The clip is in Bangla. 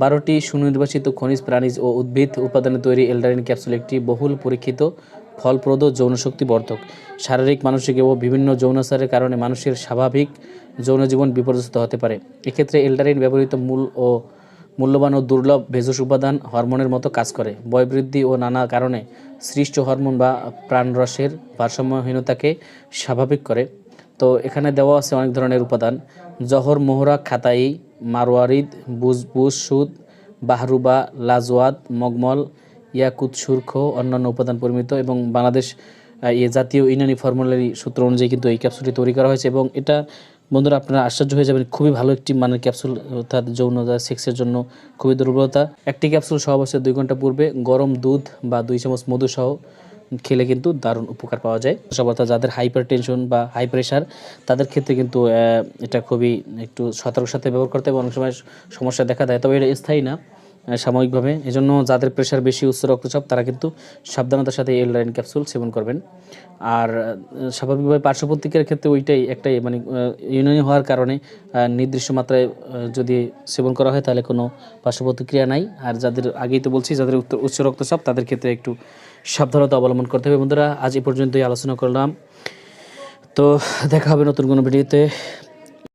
বারোটি সুনির্বাচিত খনিজ প্রাণীজ ও উদ্ভিদ উপাদানে তৈরি এলডারিন ক্যাপসুল একটি বহুল পরীক্ষিত, ফলপ্রদ যৌনশক্তি বর্ধক। শারীরিক, মানসিক এবং বিভিন্ন যৌনাচারের কারণে মানুষের স্বাভাবিক যৌনজীবন বিপর্যস্ত হতে পারে। এক্ষেত্রে এলডারিন ব্যবহৃত মূল ও মূল্যবান ও দুর্লভ ভেষজ উপাদান হরমোনের মতো কাজ করে। বয়বৃদ্ধি ও নানা কারণে সৃষ্ট হরমোন বা প্রাণরসের ভারসাম্যহীনতাকে স্বাভাবিক করে। তো এখানে দেওয়া আছে অনেক ধরনের উপাদান। জহর, মোহরা, খাতাই মারোয়ারিদ বুজবুজ সুদ, বাহরুবা, লাজওয়াত, মগমল, ইয়াকুত, সুরখ, অন্যান্য উপাদান পরিমিত এবং বাংলাদেশ এ জাতীয় ইউনানি ফর্মুলারি সূত্র অনুযায়ী কিন্তু এই ক্যাপসুলটি তৈরি করা হয়েছে এবং এটা, বন্ধুরা, আপনারা আশ্চর্য হয়ে যাবেন, খুবই ভালো একটি মানের ক্যাপসুল, অর্থাৎ যৌনতা সেক্সের জন্য খুবই দুর্বলতা। একটি ক্যাপসুল সহ অবশ্যই দুই ঘণ্টা পূর্বে গরম দুধ বা দুই চামচ মধু সহ খেলে কিন্তু দারুণ উপকার পাওয়া যায়। সব যাদের হাইপার টেনশন বা হাই প্রেশার তাদের ক্ষেত্রে কিন্তু এটা খুবই একটু সতর্ক সাথে ব্যবহার করতে হবে। অনেক সময় সমস্যা দেখা দেয়, তবে এটা স্থায়ী না। সাময়িকভাবে। এজন্য যাদের প্রেশার বেশি, উচ্চ রক্তচাপ, তারা কিন্তু সাবধানতার সাথে এল লাইন ক্যাপসুল সেবন করবেন। আর স্বাভাবিকভাবে পার্শ্ব প্রতিক্রিয়ার ক্ষেত্রে ওইটাই একটাই মানে ইউনানি হওয়ার কারণে নির্দিষ্ট মাত্রায় যদি সেবন করা হয়, তাহলে কোনো পার্শ্ব প্রতিক্রিয়া নাই। আর যাদের, আগেই তো বলছি, যাদের উচ্চ রক্তচাপ, তাদের ক্ষেত্রে একটু সাবধানতা অবলম্বন করতে হবে। বন্ধুরা, আজ এ পর্যন্তই আলোচনা করলাম। তো, দেখা হবে নতুন কোনো ভিডিওতে।